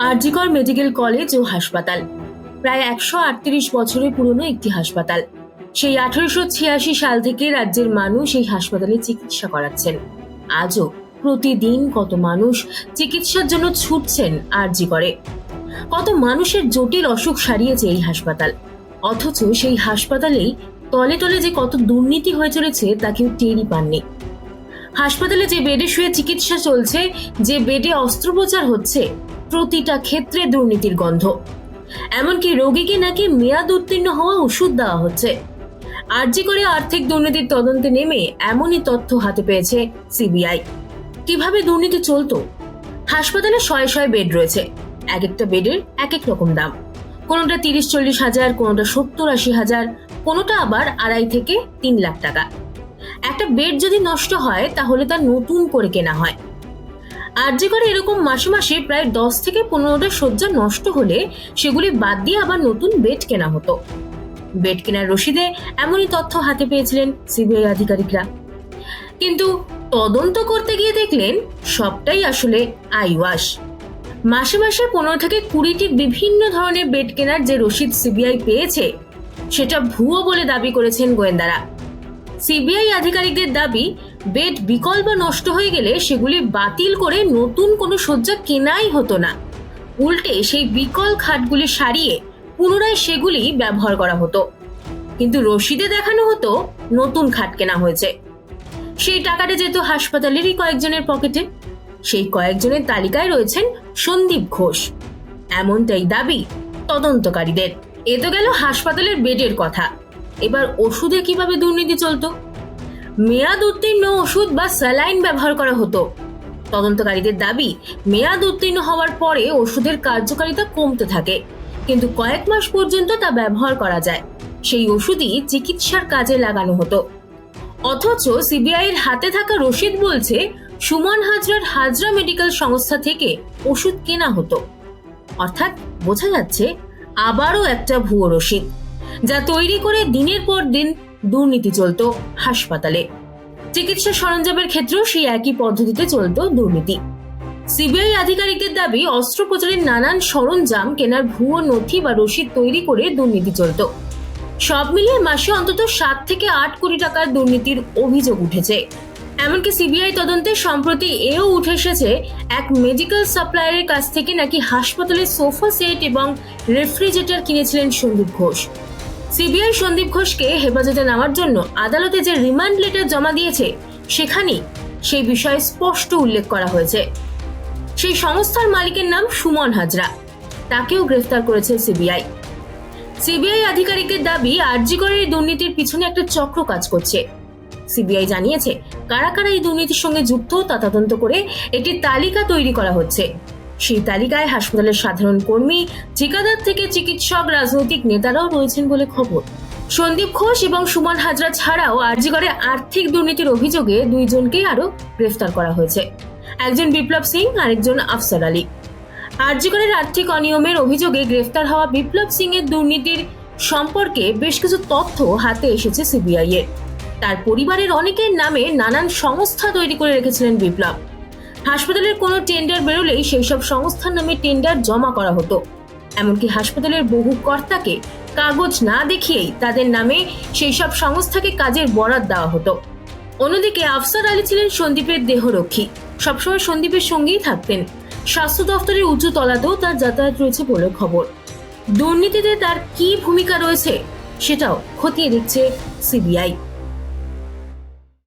RG Kar medical college ও হাসপাতাল। প্রায় একশো আটত্রিশ বছরের পুরনো একটি হাসপাতাল। সেই আঠারোশো ছিয়াশি সাল থেকে রাজ্যের মানুষ এই হাসপাতালে চিকিৎসা করাচ্ছেন। আজও প্রতিদিন কত মানুষ চিকিৎসার জন্য ছুটছেন আরজি করে কত মানুষের জটিল অসুখ সারিয়েছে এই হাসপাতাল। অথচ সেই হাসপাতালেই তলে তলে যে কত দুর্নীতি হয়ে চলেছে তা কেউ টেরই পাননি। হাসপাতালে যে বেডে শুয়ে চিকিৎসা চলছে, যে বেডে অস্ত্রোপচার হচ্ছে প্রতিটা ক্ষেত্রে দুর্নীতির গন্ধ। এমনকি রোগীকে নাকি মেয়াদ উত্তীর্ণ হওয়া ওষুধ দেওয়া হচ্ছে। আর্জি করে আর্থিক দুর্নীতির তদন্তে নেমে এমনই তথ্য হাতে পেয়েছে সিবিআই। কীভাবে দুর্নীতি চলতো? হাসপাতালে শয়ে শয়ে বেড রয়েছে। এক একটা বেডের এক এক রকম দাম। কোনোটা তিরিশ, চল্লিশ হাজার, কোনোটা সত্তর, আশি হাজার, কোনোটা আবার আড়াই থেকে তিন লাখ টাকা। একটা বেড যদি নষ্ট হয়, তাহলে তা নতুন করে কেনা হয়। আর্জি করে এরকম মাসে মাসে প্রায় দশ থেকে পনেরোটা শয্যা নষ্ট হলে সেগুলি বাদ দিয়ে আবার নতুন বেড কেনা হতো। বেড কেনার রসিদে এমনই তথ্য হাতে পেয়েছিলেন সিবিআই আধিকারিকরা। কিন্তু তদন্ত করতে গিয়ে দেখলেন সবটাই আসলে আইওয়াস মাসে মাসে পনেরো থেকে কুড়িটি বিভিন্ন ধরনের বেড কেনার যে রসিদ সিবিআই পেয়েছে, সেটা ভুয়ো বলে দাবি করেছেন গোয়েন্দারা। সিবিআই আধিকারিকদের দাবি বেড বিকল বা নষ্ট হয়ে গেলে সেগুলি বাতিল করে নতুন কোনো শয্যা কেনাই হতো না। উল্টে সেই বিকল খাটগুলি সারিয়ে পুনরায় সেগুলি ব্যবহার করা হতো। কিন্তু রশিদে দেখানো হতো নতুন খাট কেনা হয়েছে। সেই টাকাটা যেত হাসপাতালেরই কয়েকজনের পকেটে। সেই কয়েকজনের তালিকায় রয়েছেন সন্দীপ ঘোষ। এমনটাই দাবি তদন্তকারীদের। এ তো গেল হাসপাতালের বেডের কথা। এবার ওষুধে কীভাবে দুর্নীতি চলতো? মেয়াদ উত্তীর্ণ ওষুধ বা স্যালাইন ব্যবহার করা হতো। তদন্তকারীদের দাবি মেয়াদ উত্তীর্ণ হওয়ার পরে ওষুধের কার্যকারিতা কমতে থাকে, কিন্তু কয়েক মাস পর্যন্ত তা ব্যবহার করা যায়। সেই ওষুধই চিকিৎসার কাজে লাগানো হতো। অথচ সিবিআই এর হাতে থাকা রসিদ বলছে, সুমন হাজরার হাজরা মেডিকেল সংস্থা থেকে ওষুধ কেনা হতো। অর্থাৎ বোঝা যাচ্ছে, আবারও একটা ভুয়ো রসিদ, যা তৈরি করে দিনের পর দিন দুর্নীতি চলত হাসপাতালে। চিকিৎসা সরঞ্জামের ক্ষেত্রেও সেই একই পদ্ধতিতে চলতো দুর্নীতি। সিবিআই আধিকারিকদের দাবি, অস্ত্রোপচারের নানান সরঞ্জাম কেনার ভুয়ো নথি বা রসিদ তৈরি করে দুর্নীতি চলতো। সব মিলিয়ে মাসে অন্তত সাত থেকে আট কোটি টাকার দুর্নীতির অভিযোগ উঠেছে। এমনকি সিবিআই তদন্তে সম্প্রতি এও উঠে এসেছে, এক মেডিকেল সাপ্লায়ারের কাছ থেকে নাকি হাসপাতালের সোফা সেট এবং রেফ্রিজারেটর কিনেছিলেন সন্দীপ ঘোষ। সিবিআই সন্দীপ ঘোষকে হেফাজতে নেওয়ার জন্য আদালতে যে রিমান্ড লেটার জমা দিয়েছে, সেখানেই সেই বিষয়ে স্পষ্ট উল্লেখ করা হয়েছে। সেই সংস্থার মালিকের নাম সুমন হাজরা। তাকেও গ্রেফতার করেছে সিবিআই। সিবিআই আধিকারিকের দাবি আরজিকরের এই দুর্নীতির পিছনে একটা চক্র কাজ করছে। সিবিআই জানিয়েছে, কারা কারা এই দুর্নীতির সঙ্গে যুক্ত তা তদন্ত করে একটি তালিকা তৈরি করা হচ্ছে। সেই তালিকায় হাসপাতালের সাধারণ কর্মী, ঠিকাদার থেকে চিকিৎসক, রাজনৈতিক নেতারাও রয়েছেন বলে খবর। সন্দীপ ঘোষ এবং সুমন হাজরা ছাড়াও আরজিগড়ে আর্থিক দুর্নীতির অভিযোগে দুইজনকেই আরও গ্রেফতার করা হয়েছে। একজন বিপ্লব সিং, আরেকজন আফসার আলী। আরজিগড়ের আর্থিক অনিয়মের অভিযোগে গ্রেফতার হওয়া বিপ্লব সিং এর দুর্নীতির সম্পর্কে বেশ কিছু তথ্য হাতে এসেছে সিবিআই এর তার পরিবারের অনেকের নামে নানান সংস্থা তৈরি করে রেখেছিলেন বিপ্লব। হাসপাতালের কোনো টেন্ডার বেরোলেই সেই সব সংস্থার নামে টেন্ডার জমা করা হতো। এমনকি হাসপাতালের বহু কর্তাকে কাগজ না দেখিয়েই তাদের নামে সেই সব সংস্থাকে কাজের বরাদ দেওয়া হতো। অন্যদিকে আফসার আলী ছিলেন সন্দীপের দেহরক্ষী। সবসময় সন্দীপের সঙ্গেই থাকতেন। স্বাস্থ্য দফতরের উঁচু তলাতেও তার যাতায়াত রয়েছে বলে খবর। দুর্নীতিতে তার কি ভূমিকা রয়েছে সেটাও খতিয়ে দেখছে সিবিআই।